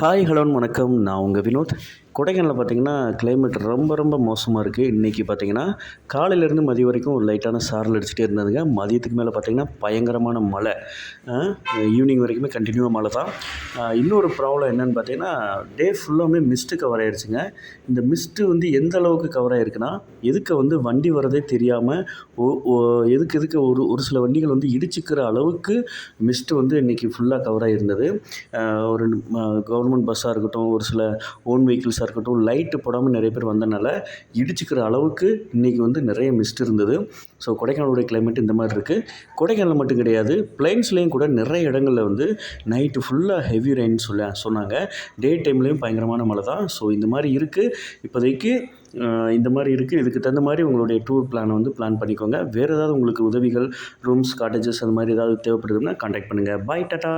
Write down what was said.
Hi ஹலோன் வணக்கம். நான் உங்கள் வினோத். கொடைக்கானலில் பார்த்தீங்கன்னா கிளைமேட் ரொம்ப ரொம்ப மோசமாக இருக்குது இன்றைக்கி பார்த்தீங்கன்னா காலையிலேருந்து மதியம் வரைக்கும் ஒரு லைட்டான சாரல் அடிச்சுட்டே இருந்ததுங்க. மதியத்துக்கு மேலே பார்த்தீங்கன்னா பயங்கரமான மழை. ஈவினிங் வரைக்குமே கண்டினியூவாக மழை தான். இன்னொரு ப்ராப்ளம் என்னன்னு பார்த்தீங்கன்னா டே ஃபுல்லாமே மிஸ்ட்டு கவர் ஆயிடுச்சுங்க இந்த மிஸ்ட்டு வந்து எந்த அளவுக்கு கவர் ஆயிருக்குன்னா எதுக்கு வந்து வண்டி வரதே தெரியாமல் எதுக்கு எதுக்கு ஒரு ஒரு சில வண்டிகள் வந்து இடிச்சுக்கிற அளவுக்கு மிஸ்ட்டு வந்து இன்றைக்கி ஃபுல்லாக கவர் ஆகிருந்தது ஒரு கவர்மெண்ட் பஸ்ஸாக இருக்கட்டும் ஒரு சில ஓன் வெஹிக்கிள்ஸாக இருக்கட்டும் லைட்டு போடாமல் நிறைய பேர் வந்தனால இடிச்சுக்கிற அளவுக்கு இன்றைக்கி வந்து நிறைய மிஸ்ட் இருந்தது. ஸோ கொடைக்கானலுடைய கிளைமேட் இந்த மாதிரி இருக்குது கொடைக்கானல் மட்டும் கிடையாது பிளைன்ஸ்லேயும் கூட நிறைய இடங்களில் வந்து நைட்டு ஃபுல்லாக ஹெவி ரெயின் சொல்ல சொன்னாங்க. டே டைம்லேயும் பயங்கரமான மழை தான். ஸோ இந்த மாதிரி இருக்குது இப்போதைக்கு இந்த மாதிரி இருக்குது இதுக்கு தகுந்த மாதிரி உங்களுடைய டூர் பிளானை வந்து பிளான் பண்ணிக்கோங்க. வேறு ஏதாவது உங்களுக்கு உதவிகள் ரூம்ஸ் காட்டேஜஸ் அந்த மாதிரி ஏதாவது தேவைப்படுதுன்னா காண்டாக்ட் பண்ணுங்கள் பாய் டாட்டா